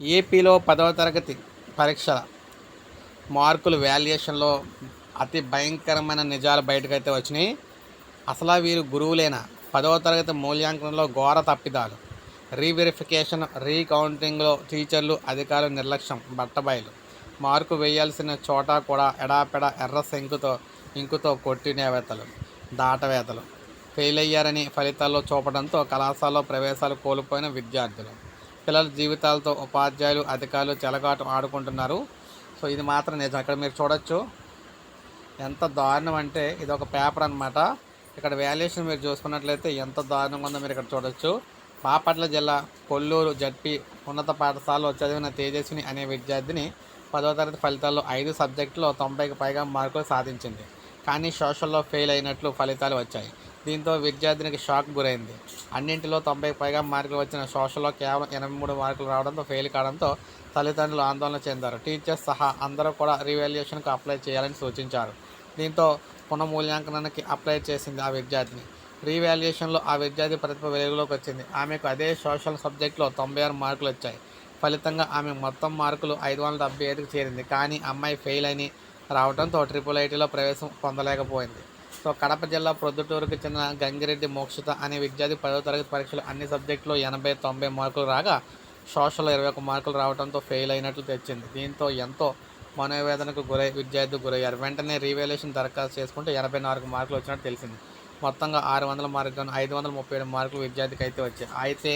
ఏపీలో పదవ తరగతి పరీక్షల మార్కులు వాల్యుయేషన్లో అతి భయంకరమైన నిజాలు బయటకైతే వచ్చినాయి. అసలు వీరు గురువులేనా. పదవ తరగతి మూల్యాంకనంలో ఘోర తప్పిదాలు. రీవెరిఫికేషన్ రీకౌంటింగ్లో టీచర్లు అధికారులు నిర్లక్ష్యం బట్టబయలు. మార్కు వేయాల్సిన చోట కూడా ఎడాపెడ ఎర్ర శంకుతో ఇంకుతో కొట్టినేవేతలు దాటవేతలు ఫెయిల్ అయ్యారని ఫలితాల్లో చూపడంతో కళాశాలలో ప్రవేశాలు కోల్పోయిన విద్యార్థులు. పిల్లల జీవితాలతో ఉపాధ్యాయులు అధికారులు చెలగాటం ఆడుకుంటున్నారు. సో ఇది మాత్రం నిజం. ఇక్కడ మీరు చూడొచ్చు. ఎంత దారుణం అంటే ఇది ఒక పేపర్ అనమాట ఇక్కడ వాల్యుయేషన్ మీరు చూసుకున్నట్లయితే ఎంత దారుణంగా ఉందో మీరు ఇక్కడ చూడొచ్చు. బాపట్ల జిల్లా కొల్లూరు జడ్పీ ఉన్నత పాఠశాలలో చదివిన తేజస్విని అనే విద్యార్థిని పదవ తరగతి ఫలితాల్లో ఐదు సబ్జెక్టులో తొంభైకి పైగా మార్కులు సాధించింది. కానీ సోషల్లో ఫెయిల్ అయినట్లు ఫలితాలు వచ్చాయి. దీంతో విద్యార్థినికి షాక్ గురైంది. అన్నింటిలో తొంభైకి పైగా మార్కులు వచ్చిన సోషల్లో కేవలం ఎనభై మూడు మార్కులు రావడంతో ఫెయిల్ కావడంతో తల్లిదండ్రులు ఆందోళన చెందారు. టీచర్స్ సహా అందరూ కూడా రీవాల్యుయేషన్కు అప్లై చేయాలని సూచించారు. దీంతో పునఃమూల్యాంకనానికి అప్లై చేసింది ఆ విద్యార్థిని. రీవాల్యుయేషన్లో ఆ విద్యార్థి ప్రతిభ వెలుగులోకి వచ్చింది. ఆమెకు అదే సోషల్ సబ్జెక్టులో తొంభై ఆరు మార్కులు వచ్చాయి. ఫలితంగా ఆమె మొత్తం మార్కులు ఐదు వందల డెబ్బై ఐదుకు చేరింది. కానీ అమ్మాయి ఫెయిల్ అని రావడంతో ట్రిపుల్ ఐటీలో ప్రవేశం పొందలేకపోయింది. సో కడప జిల్లా ప్రొద్దుటూరుకు చెందిన గంగిరెడ్డి మోక్షిత అనే విద్యార్థి పదవ తరగతి పరీక్షలు అన్ని సబ్జెక్టులో ఎనభై తొంభై మార్కులు రాగా సోషల్ ఇరవై ఒక మార్కులు రావడంతో ఫెయిల్ అయినట్లు తెచ్చింది. దీంతో ఎంతో మనోవేదనకు గురై విద్యార్థి గురయ్యారు. వెంటనే రీవాల్యుయేషన్ దరఖాస్తు చేసుకుంటే ఎనభై నాలుగు మార్కులు వచ్చినట్టు తెలిసింది. మొత్తంగా ఆరు వందల మార్కులు ఐదు వందల ముప్పై ఏడు మార్కులు విద్యార్థికి అయితే వచ్చాయి. అయితే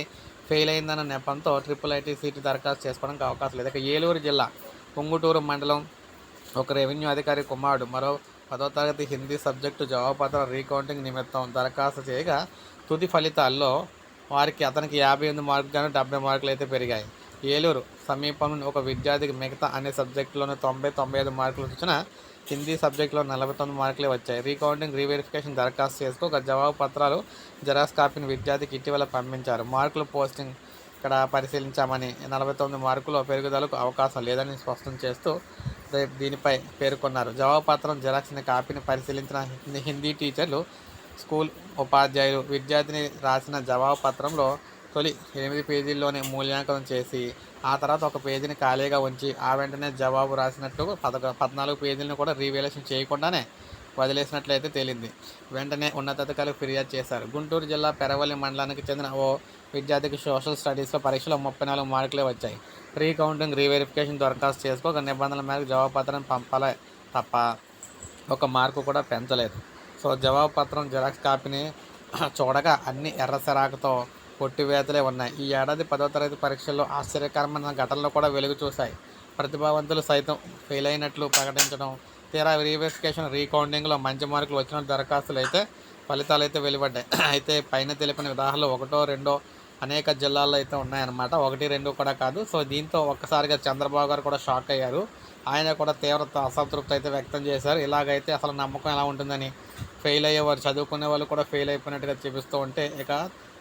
ఫెయిల్ అయిందన్న నెపంతో ట్రిపుల్ ఐటీ సీటు దరఖాస్తు చేసుకోవడానికి అవకాశం లేదు. ఇక ఏలూరు జిల్లా పొంగుటూరు మండలం ఒక రెవెన్యూ అధికారి కుమారుడు మరో పదో తరగతి హిందీ సబ్జెక్టు జవాబుపత్రాల రీకౌంటింగ్ నిమిత్తం దరఖాస్తు చేయగా తుది ఫలితాల్లో వారికి అతనికి యాభై ఎనిమిది మార్కులు కానీ డెబ్బై మార్కులు అయితే పెరిగాయి. ఏలూరు సమీపంలోని ఒక విద్యార్థికి మిగతా అన్ని సబ్జెక్టులోనే తొంభై తొంభై ఐదు మార్కులు వచ్చిన హిందీ సబ్జెక్టులో నలభై తొమ్మిది మార్కులే వచ్చాయి. రీకౌంటింగ్ రీవెరిఫికేషన్ దరఖాస్తు చేసుకోక జవాబు పత్రాలు జెరాక్స్ కాపీని విద్యార్థికి ఇటీవల పంపించారు. మార్కులు పోస్టింగ్ ఇక్కడ పరిశీలించామని నలభై తొమ్మిది మార్కులు పెరుగుదలకు అవకాశం లేదని స్పష్టం చేస్తూ రేపు దీనిపై పేర్కొన్నారు. జవాబుపత్రం పత్రం కాపీని పరిశీలించిన హిందీ- హిందీ టీచర్లు స్కూల్ ఉపాధ్యాయులు విద్యార్థిని రాసిన జవాబు పత్రంలో తొలి ఎనిమిది పేజీల్లోనే మూల్యాంకనం చేసి ఆ తర్వాత ఒక పేజీని ఖాళీగా ఉంచి ఆ వెంటనే జవాబు రాసినట్టు పదకొ పద్నాలుగు పేజీలను కూడా రీవేలేషన్ చేయకుండానే వదిలేసినట్లయితే తేలింది. వెంటనే ఉన్నతాధికారులకు ఫిర్యాదు చేశారు. గుంటూరు జిల్లా పెరవల్లి మండలానికి చెందిన ఓ విద్యార్థికి సోషల్ స్టడీస్లో పరీక్షలో ముప్పై నాలుగు మార్కులే వచ్చాయి. ప్రీ కౌంటింగ్ రీవెరిఫికేషన్ దరఖాస్తు చేసుకో ఒక నిబంధనల మేరకు జవాబు పత్రం పంపాలే తప్ప ఒక మార్కు కూడా పెంచలేదు. సో జవాబు పత్రం జిరాక్స్ కాపీని చూడగా అన్ని ఎర్ర సెరాకుతో కొట్టివేతలే ఉన్నాయి. ఈ ఏడాది పదో తరగతి పరీక్షల్లో ఆశ్చర్యకరమైన ఘటనలు కూడా వెలుగు చూశాయి. ప్రతిభావంతులు సైతం ఫెయిల్ అయినట్లు ప్రకటించడం తీరా రీవెరిఫికేషన్ రీకౌంటింగ్లో మంచి మార్కులు వచ్చిన దరఖాస్తులు అయితే ఫలితాలు అయితే వెలువడ్డాయి. అయితే పైన తెలిపిన ఉదాహరణలు ఒకటో రెండో అనేక జిల్లాల్లో అయితే ఉన్నాయన్నమాట. ఒకటి రెండు కూడా కాదు. సో దీంతో ఒక్కసారిగా చంద్రబాబు గారు కూడా షాక్ అయ్యారు. ఆయన కూడా తీవ్ర అసంతృప్తి అయితే వ్యక్తం చేశారు. ఇలాగైతే అసలు నమ్మకం ఎలా ఉంటుందని ఫెయిల్ అయ్యేవారు చదువుకునే వాళ్ళు కూడా ఫెయిల్ అయిపోయినట్టుగా చూపిస్తూ ఉంటే ఇక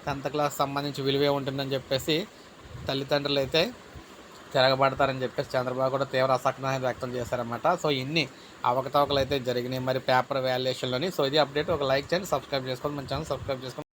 టెన్త్ క్లాస్ సంబంధించి విలువే ఉంటుందని చెప్పేసి తల్లిదండ్రులు అయితే తిరగబడతారని చెప్పేసి చంద్రబాబు కూడా తీవ్ర అసహనాన్ని వ్యక్తం చేశారన్నమాట. సో ఇన్ని అవకతవకలు అయితే జరిగినాయి. మరి పేపర్ వాల్యుయేషన్లోని. సో ఇది అప్డేట్. ఒక లైక్ చేయండి సబ్స్క్రైబ్ చేసుకోండి. మన ఛానల్ సబ్స్క్రైబ్ చేసుకోండి.